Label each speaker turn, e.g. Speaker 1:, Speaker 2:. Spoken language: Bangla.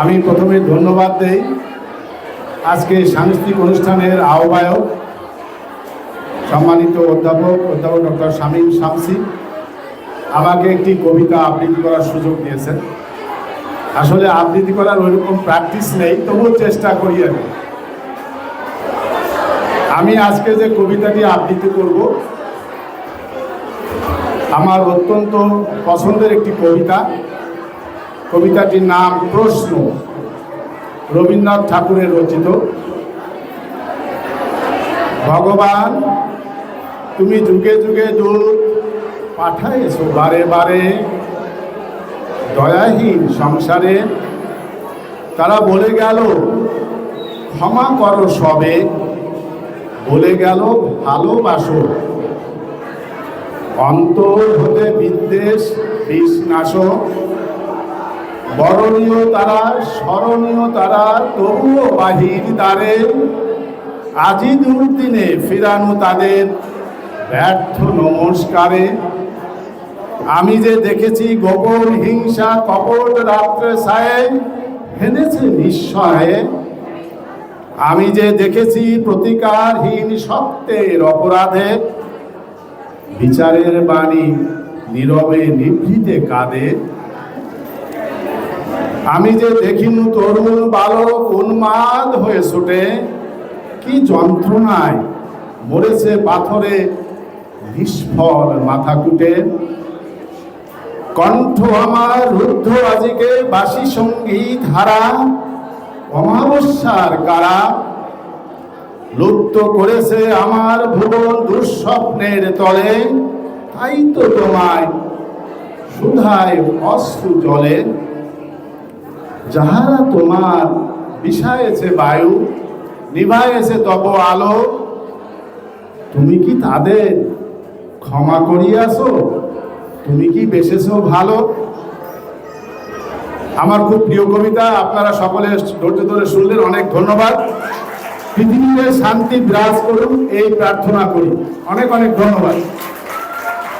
Speaker 1: আমি প্রথমে ধন্যবাদ দেই আজকে সাংস্কৃতিক অনুষ্ঠানের আহ্বায়ক, সম্মানিত অধ্যাপক অধ্যাপক ডক্টর শামীম শামসি, আমাকে একটি কবিতা আবৃত্তি করার সুযোগ দিয়েছেন। আসলে আবৃত্তি করার ওইরকম প্র্যাকটিস নেই, তবুও চেষ্টা করি আমি আমি আজকে যে কবিতাটি আবৃত্তি করব, আমার অত্যন্ত পছন্দের একটি কবিতা। কবিতাটির নাম প্রশ্ন। রবীন্দ্রনাথ ঠাকুরের রচিত। ভগবান, তুমি যুগে যুগে দূত পাঠাইছো বারে বারে। দয়াহীন সংসারে তারা বলে গেল, ক্ষমা করো সবে। বলে গেল, ভালোবাসো। অন্তর হতে বিদ্বেষ, বিষ নাশক। বরণীয় তারা, স্মরণীয় তারা, তবুও বাহির দ্বারে আজি দুর্দিনে ফিরানো তাদের ব্যর্থ নমস্কারে। আমি যে দেখেছি গোপন হিংসা, কপট রাত্রে সায়ে হেনেছে নিঃসয়ে আমি যে দেখেছি প্রতিকারহীন সত্যের অপরাধে, বিচারের বাণী নীরবে নিভৃতে কাঁদে। আমি যে দেখিনু তরুণ বালক উন্মাদ হয়ে ছুটে, কি যন্ত্রণায় মরেছে পাথরে নিষ্ফল মাথা কুটে। কণ্ঠ আমার রুদ্ধ আজিকে বাসি সংগীত হারা, অমাবস্যার কারা লুপ্ত করেছে আমার ভুবন দুঃস্বপ্নের তলে, তাই তো তোমায় সুধায় অশ্রু জলে। যাহারা তোমার বিষায়েছে বায়ু, নিভায়েছে তব আলো, তুমি কি তাদের ক্ষমা করিয়াছো? তুমি কি বেসেছো ভালো? আমার খুব প্রিয় কবিতা, আপনারা সকলে ধৈর্য ধরে শুনলেন, অনেক ধন্যবাদ। পৃথিবীতে শান্তি বিরাজ করুন, এই প্রার্থনা করি। অনেক অনেক ধন্যবাদ।